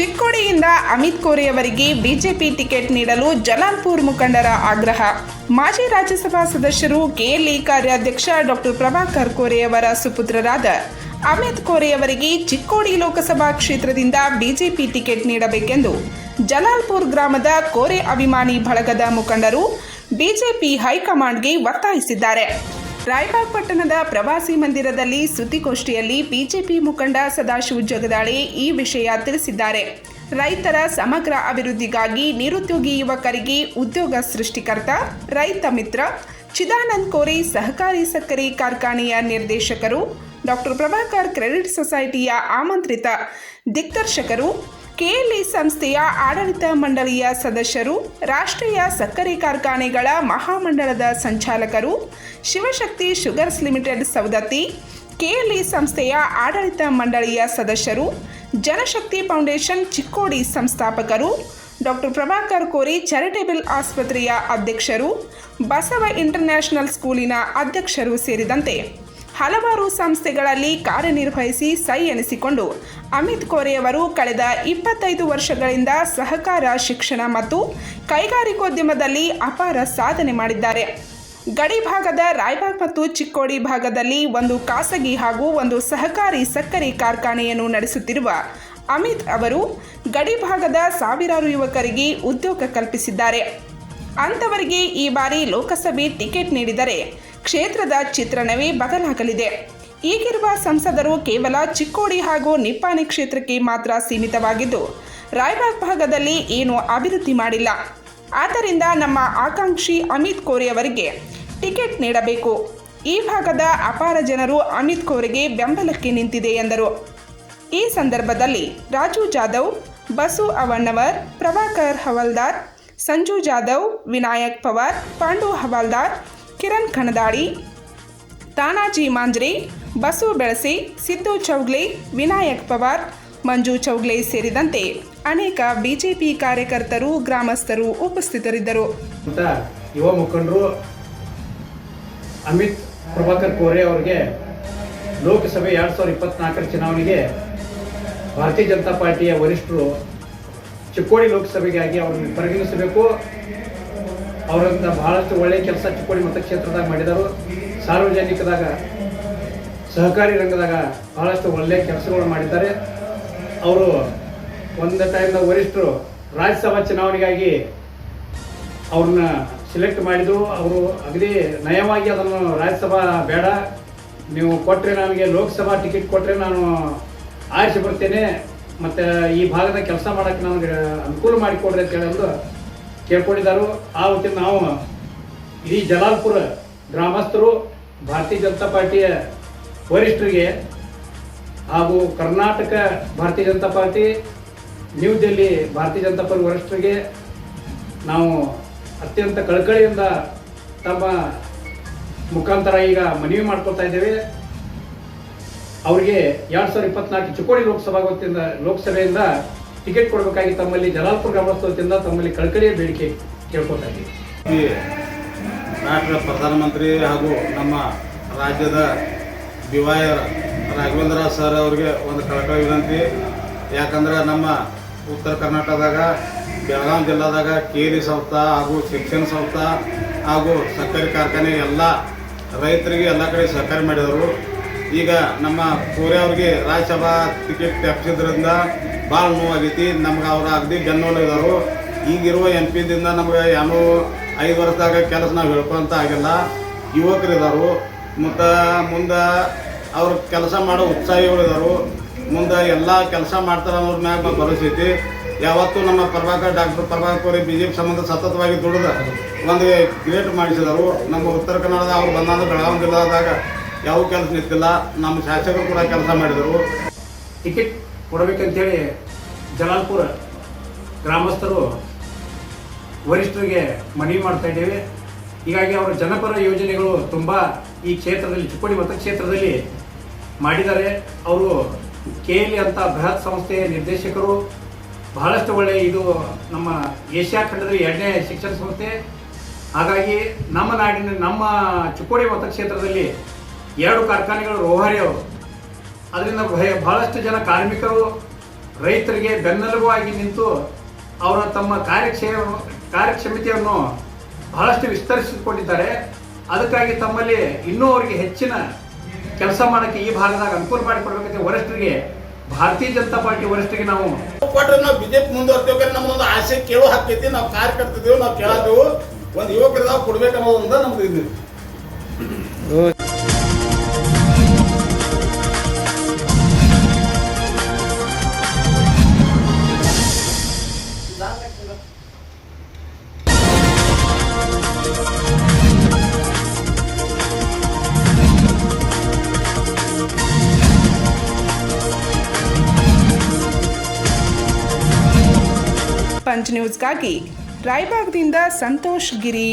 ಚಿಕ್ಕೋಡಿಯಿಂದ ಅಮಿತ್ ಕೋರಿ ಅವರಿಗೆ BJP ticket ನೀಡಲು ಜಲಾಲ್ಪುರ್ ಮುಖಂಡರ ಆಗ್ರಹ. ಮಾಜಿ ರಾಜ್ಯಸಭಾ ಸದಸ್ಯರು ಕೆಎಲ್ಇ ಕಾರ್ಯಾಧ್ಯಕ್ಷ ಡಾಕ್ಟರ್ ಪ್ರಭಾಕರ್ ಕೋರೆ ಅವರ ಸುಪುತ್ರರಾದ ಅಮಿತ್ ಕೋರೆ ಅವರಿಗೆ ಚಿಕ್ಕೋಡಿ ಲೋಕಸಭಾ ಕ್ಷೇತ್ರದಿಂದ ಬಿಜೆಪಿ ಟಿಕೆಟ್ ನೀಡಬೇಕೆಂದು ಜಲಾಲ್ಪುರ್ ಗ್ರಾಮದ ಕೋರೆ ಅಭಿಮಾನಿ ಬಳಗದ ಮುಖಂಡರು ಬಿಜೆಪಿ ಹೈಕಮಾಂಡ್ಗೆ ಒತ್ತಾಯಿಸಿದ್ದಾರೆ. ರಾಯಬಾಗ್ ಪಟ್ಟಣದ ಪ್ರವಾಸಿ ಮಂದಿರದಲ್ಲಿ ಸುದ್ದಿಗೋಷ್ಠಿಯಲ್ಲಿ ಬಿಜೆಪಿ ಮುಖಂಡ ಸದಾಶಿವ ಜಗದಾಳಿ ಈ ವಿಷಯ ತಿಳಿಸಿದ್ದಾರೆ. ರೈತರ ಸಮಗ್ರ ಅಭಿವೃದ್ಧಿಗಾಗಿ ನಿರುದ್ಯೋಗಿ ಯುವಕರಿಗೆ ಉದ್ಯೋಗ ಸೃಷ್ಟಿಕರ್ತ, ರೈತ ಮಿತ್ರ, ಚಿದಾನಂದ್ ಕೋರಿ ಸಹಕಾರಿ ಸಕ್ಕರೆ ಕಾರ್ಖಾನೆಯ ನಿರ್ದೇಶಕರು, ಡಾಕ್ಟರ್ ಪ್ರಭಾಕರ್ ಕ್ರೆಡಿಟ್ ಸೊಸೈಟಿಯ ಆಮಂತ್ರಿತ ದಿಗ್ದರ್ಶಕರು ಕೆಎಲ್ಇ ಸಂಸ್ಥೆಯ ಆಡಳಿತ ಮಂಡಳಿಯ ಸದಸ್ಯರು, ರಾಷ್ಟ್ರೀಯ ಸಕ್ಕರೆ ಕಾರ್ಖಾನೆಗಳ ಮಹಾಮಂಡಳದ ಸಂಚಾಲಕರು, Shivashakti sugars limited Savadatti, KLE ಸಂಸ್ಥೆಯ ಆಡಳಿತ ಮಂಡಳಿಯ ಸದಸ್ಯರು, ಜನಶಕ್ತಿ ಫೌಂಡೇಶನ್ ಚಿಕ್ಕೋಡಿ ಸಂಸ್ಥಾಪಕರು, ಡಾಕ್ಟರ್ ಪ್ರಭಾಕರ್ ಕೋರಿ ಚಾರಿಟೇಬಲ್ ಆಸ್ಪತ್ರೆಯ ಅಧ್ಯಕ್ಷರು, ಬಸವ ಇಂಟರ್ನ್ಯಾಷನಲ್ ಸ್ಕೂಲಿನ ಅಧ್ಯಕ್ಷರು ಸೇರಿದಂತೆ. ಹಲವಾರು ಸಂಸ್ಥೆಗಳಲ್ಲಿ ಕಾರ್ಯನಿರ್ವಹಿಸಿ ಸೈ ಎನಿಸಿಕೊಂಡು ಅಮಿತ್ ಕೋರೆಯವರು ಕಳೆದ ಇಪ್ಪತ್ತೈದು ವರ್ಷಗಳಿಂದ ಸಹಕಾರ, ಶಿಕ್ಷಣ ಮತ್ತು ಕೈಗಾರಿಕೋದ್ಯಮದಲ್ಲಿ ಅಪಾರ ಸಾಧನೆ ಮಾಡಿದ್ದಾರೆ. ಗಡಿ ಭಾಗದ ರಾಯಬಾಗ್ ಮತ್ತು ಚಿಕ್ಕೋಡಿ ಭಾಗದಲ್ಲಿ ಒಂದು ಖಾಸಗಿ ಹಾಗೂ ಒಂದು ಸಹಕಾರಿ ಸಕ್ಕರೆ ಕಾರ್ಖಾನೆಯನ್ನು ನಡೆಸುತ್ತಿರುವ ಅಮಿತ್ ಅವರು ಗಡಿ ಭಾಗದ ಸಾವಿರಾರು ಯುವಕರಿಗೆ ಉದ್ಯೋಗ ಕಲ್ಪಿಸಿದ್ದಾರೆ. ಅಂಥವರಿಗೆ ಈ ಬಾರಿ ಲೋಕಸಭೆ ಟಿಕೆಟ್ ನೀಡಿದರೆ ಕ್ಷೇತ್ರದ ಚಿತ್ರಣವೇ ಬದಲಾಗಲಿದೆ. ಈಗಿರುವ ಸಂಸದರು ಕೇವಲ ಚಿಕ್ಕೋಡಿ ಹಾಗೂ ನಿಪ್ಪಾಣಿ ಕ್ಷೇತ್ರಕ್ಕೆ ಮಾತ್ರ ಸೀಮಿತವಾಗಿದ್ದು, ರಾಯಬಾಗ್ ಭಾಗದಲ್ಲಿ ಏನೂ ಅಭಿವೃದ್ಧಿ ಮಾಡಿಲ್ಲ. ಆದ್ದರಿಂದ ನಮ್ಮ ಆಕಾಂಕ್ಷಿ ಅಮಿತ್ ಕೋರಿ ಅವರಿಗೆ ಟಿಕೆಟ್ ನೀಡಬೇಕು. ಈ ಭಾಗದ ಅಪಾರ ಜನರು ಅಮಿತ್ ಕೋರಿಗೆ ಬೆಂಬಲಕ್ಕೆ ನಿಂತಿದೆ ಎಂದರು. ಈ ಸಂದರ್ಭದಲ್ಲಿ ರಾಜು ಜಾಧವ್, ಬಸು ಅವಣ್ಣವರ್, ಪ್ರಭಾಕರ್ ಹವಾಲ್ದಾರ್, ಸಂಜು ಜಾಧವ್, ವಿನಾಯಕ್ ಪವಾರ್, ಪಾಂಡು ಹವಾಲ್ದಾರ್ ಕಿರಣ್ ಕಣದಾಡಿ, ತಾನಾಜಿ ಮಾಂಜ್ರಿ, ಬಸು ಬೆಳಸಿ, ಸಿದ್ದು ಚೌಗ್ಲೆ, ವಿನಾಯಕ್ ಪವಾರ್, ಮಂಜು ಚೌಗ್ಲೆ ಸೇರಿದಂತೆ ಅನೇಕ ಬಿಜೆಪಿ ಕಾರ್ಯಕರ್ತರು, ಗ್ರಾಮಸ್ಥರು ಉಪಸ್ಥಿತರಿದ್ದರು. ಯುವ ಮುಖಂಡರು ಅಮಿತ್ ಪ್ರಭಾಕರ್ ಕೋರೆ ಅವರಿಗೆ ಲೋಕಸಭೆ ಎರಡು ಸಾವಿರದ ಇಪ್ಪತ್ನಾಲ್ಕರ ಚುನಾವಣೆಗೆ ಭಾರತೀಯ ಜನತಾ ಪಾರ್ಟಿಯ ವರಿಷ್ಠರು ಚಿಕ್ಕೋಡಿ ಲೋಕಸಭೆಗಾಗಿ ಅವರನ್ನು ಪರಿಗಣಿಸಬೇಕು. ಅವರಿಂದ ಬಹಳಷ್ಟು ಒಳ್ಳೆಯ ಕೆಲಸ ಚಿಕ್ಕೋಡಿ ಮತಕ್ಷೇತ್ರದಾಗ ಮಾಡಿದರು. ಸಾರ್ವಜನಿಕದಾಗ, ಸಹಕಾರಿ ರಂಗದಾಗ ಬಹಳಷ್ಟು ಒಳ್ಳೆಯ ಕೆಲಸಗಳು ಮಾಡಿದ್ದಾರೆ. ಅವರು ಒಂದು ಟೈಮ್ನ ವರಿಷ್ಠರು ರಾಜ್ಯಸಭಾ ಚುನಾವಣೆಗಾಗಿ ಅವ್ರನ್ನ ಸೆಲೆಕ್ಟ್ ಮಾಡಿದರು. ಅವರು ಅಗದಿ ನಯವಾಗಿ ಅದನ್ನು ರಾಜ್ಯಸಭಾ ಬೇಡ. ನೀವು ಕೊಟ್ಟರೆ ನನಗೆ ಲೋಕಸಭಾ ಟಿಕೆಟ್ ಕೊಟ್ಟರೆ ನಾನು ಆರಿಸಿ ಬರ್ತೇನೆ ಮತ್ತು ಈ ಭಾಗದ ಕೆಲಸ ಮಾಡೋಕ್ಕೆ ನನಗೆ ಅನುಕೂಲ ಮಾಡಿಕೊಡ್ರಿ ಅಂತ ಹೇಳಿ ಕೇಳ್ಕೊಂಡಿದ್ದಾರೆ, ಆ ಹೊತ್ತಿಗೆ ನಾವು ಇಡೀ ಜಲಾಲ್ಪುರ ಗ್ರಾಮಸ್ಥರು, ಭಾರತೀಯ ಜನತಾ ಪಾರ್ಟಿಯ ವರಿಷ್ಠರಿಗೆ ಹಾಗೂ ಕರ್ನಾಟಕ ಭಾರತೀಯ ಜನತಾ ಪಾರ್ಟಿ ನ್ಯೂ ದೆಲ್ಲಿ ಭಾರತೀಯ ಜನತಾ ಪಾರ್ಟಿ ವರಿಷ್ಠರಿಗೆ ನಾವು ಅತ್ಯಂತ ಕಳಕಳಿಯಿಂದ ತಮ್ಮ ಮುಖಾಂತರ ಈಗ ಮನವಿ ಮಾಡ್ಕೊಳ್ತಾ ಇದ್ದೇವೆ. ಅವರಿಗೆ ಎರಡು ಸಾವಿರದ ಇಪ್ಪತ್ನಾಲ್ಕು ಚಿಕ್ಕೋಡಿ ಲೋಕಸಭಾ ವತಿಯಿಂದ ಲೋಕಸಭೆಯಿಂದ ಟಿಕೆಟ್ ಕೊಡಬೇಕಾಗಿ ತಮ್ಮಲ್ಲಿ ಜಲಾಲ್ಪುರ ಗ್ರಾಮಸ್ಥಿಂದ ತಮ್ಮಲ್ಲಿ ಕಳಕಳಿಯ ಬೇಡಿಕೆ ಕೇಳ್ಕೊತಾ ಇದ್ದೀವಿ ರಾಷ್ಟ್ರ ಪ್ರಧಾನಮಂತ್ರಿ ಹಾಗೂ ನಮ್ಮ ರಾಜ್ಯದ ದಿವಾಯರ ರಾಘವೇಂದ್ರ ಸರ್ ಅವರಿಗೆ ಒಂದು ಕಳಕಳಿ ವಿನಂತಿ. ಯಾಕಂದ್ರೆ ನಮ್ಮ ಉತ್ತರ ಕರ್ನಾಟಕದಾಗ ಬೆಳಗಾವಿ ಜಿಲ್ಲಾದಾಗ ಕೇರಿ ಸಂಸ್ಥೆ ಹಾಗೂ ಶಿಕ್ಷಣ ಸಂಸ್ಥೆ ಹಾಗೂ ಸಕ್ಕರೆ ಕಾರ್ಖಾನೆ ಎಲ್ಲ ರೈತರಿಗೆ ಎಲ್ಲ ಕಡೆ ಸಹಕಾರ ಮಾಡಿದರು. ಈಗ ನಮ್ಮ ಕೋರೆ ಅವ್ರಿಗೆ ರಾಜ್ಯಸಭಾ ಟಿಕೆಟ್ ತಪ್ಪಿಸಿದ್ರಿಂದ ಭಾಳ ನೋವಾಗೈತಿ, ನಮ್ಗೆ ಅವ್ರು ಅಗದಿ ಬೆನ್ನೋಲಿದಾರು ಈಗಿರುವ ಎಂ ಪಿದಿಂದ ನಮ್ಗೆ ಏನೋ ಐದು ವರ್ಷದಾಗ ಕೆಲಸ ನಾವು ಹೇಳ್ಕೊಂತ ಆಗಿಲ್ಲ. ಯುವಕರಿದ್ದಾರು ಮತ್ತು ಮುಂದೆ ಅವ್ರ ಕೆಲಸ ಮಾಡೋ ಉತ್ಸಾಹಿಗಳಿದಾರು ಮುಂದೆ ಎಲ್ಲ ಕೆಲಸ ಮಾಡ್ತಾರೆ ಅನ್ನೋದ್ರ ಮ್ಯಾಗ ನಾವು ಐತಿ. ಯಾವತ್ತೂ ನಮ್ಮ ಪ್ರಭಾಕರ್, ಡಾಕ್ಟರ್ ಪ್ರಭಾಕರ್ ಅವರಿಗೆ ಬಿ ಜೆ ಪಿ ಸಂಬಂಧ ಸತತವಾಗಿ ದುಡಿದ ಒಂದು ಗ್ರೇಟ್ ಮಾಡಿಸಿದರು. ನಮ್ಮ ಉತ್ತರ ಕನ್ನಡದ ಅವ್ರು ಬಂದಾಗ ಬೆಳಗಾವಿ ಜಿಲ್ಲಾದಾಗ ಯಾವ ಕೆಲಸ ನಿಂತಿಲ್ಲ. ನಮ್ಮ ಶಾಸಕರು ಕೂಡ ಕೆಲಸ ಮಾಡಿದರು. ಟಿಕೆಟ್ ಕೊಡಬೇಕಂತೇಳಿ ಜಲಾಲ್ಪುರ ಗ್ರಾಮಸ್ಥರು ವರಿಷ್ಠರಿಗೆ ಮನವಿ ಮಾಡ್ತಾ ಇದ್ದೇವೆ. ಹೀಗಾಗಿ ಅವರ ಜನಪರ ಯೋಜನೆಗಳು ತುಂಬ ಈ ಕ್ಷೇತ್ರದಲ್ಲಿ ಚಿಕ್ಕೋಡಿ ಮತಕ್ಷೇತ್ರದಲ್ಲಿ ಮಾಡಿದ್ದಾರೆ. ಅವರು ಕೆ ಎಲ್ ಅಂತ ಬೃಹತ್ ಸಂಸ್ಥೆಯ ನಿರ್ದೇಶಕರು. ಬಹಳಷ್ಟು ಒಳ್ಳೆ ಇದು ನಮ್ಮ ಏಷ್ಯಾ ಖಂಡದಲ್ಲಿ ಎರಡನೇ ಶಿಕ್ಷಣ ಸಂಸ್ಥೆ. ಹಾಗಾಗಿ ನಮ್ಮ ನಾಡಿನ, ನಮ್ಮ ಚಿಕ್ಕೋಡಿ ಮತಕ್ಷೇತ್ರದಲ್ಲಿ ಎರಡು ಕಾರ್ಖಾನೆಗಳು, ರೋಹಾರಿ ಅವರು ಅದರಿಂದ ಬಹಳಷ್ಟು ಜನ ಕಾರ್ಮಿಕರು, ರೈತರಿಗೆ ಬೆನ್ನೆಲುಬಾಗಿ ನಿಂತು ಅವರ ತಮ್ಮ ಕಾರ್ಯಕ್ಷಮ, ಕಾರ್ಯಕ್ಷಮತೆಯನ್ನು ಬಹಳಷ್ಟು ವಿಸ್ತರಿಸಿಕೊಂಡಿದ್ದಾರೆ. ಅದಕ್ಕಾಗಿ ತಮ್ಮಲ್ಲಿ ಇನ್ನೂ ಅವರಿಗೆ ಹೆಚ್ಚಿನ ಕೆಲಸ ಮಾಡೋಕ್ಕೆ ಈ ಭಾಗದಾಗ ಅನುಕೂಲ ಮಾಡಿಕೊಡ್ಬೇಕಂತ ವರಿಷ್ಠರಿಗೆ, ಭಾರತೀಯ ಜನತಾ ಪಾರ್ಟಿ ವರಿಷ್ಠರಿಗೆ ನಾವು ಕೊಟ್ರೆ ನಾವು ಬಿಜೆಪಿ ಮುಂದುವರ್ತೀವಿ ನಮ್ಮೊಂದು ಆಸೆ ಕೇಳೋ ಹಾಕೈತಿ ನಾವು ಕಾರ್ಯಕರ್ತಿದ್ದೇವೆ ನಾವು ಕೇಳೋದು ಒಂದು ಯುವಕರದಾಗ ಕೊಡ್ಬೇಕನ್ನೋದೊಂದು ನಮ್ದು ಇದು. ಪಂಚ್ ನ್ಯೂಸ್ಗಾಗಿ ರಾಯಬಾಗ್ದಿಂದ ಸಂತೋಷ್ ಗಿರಿ.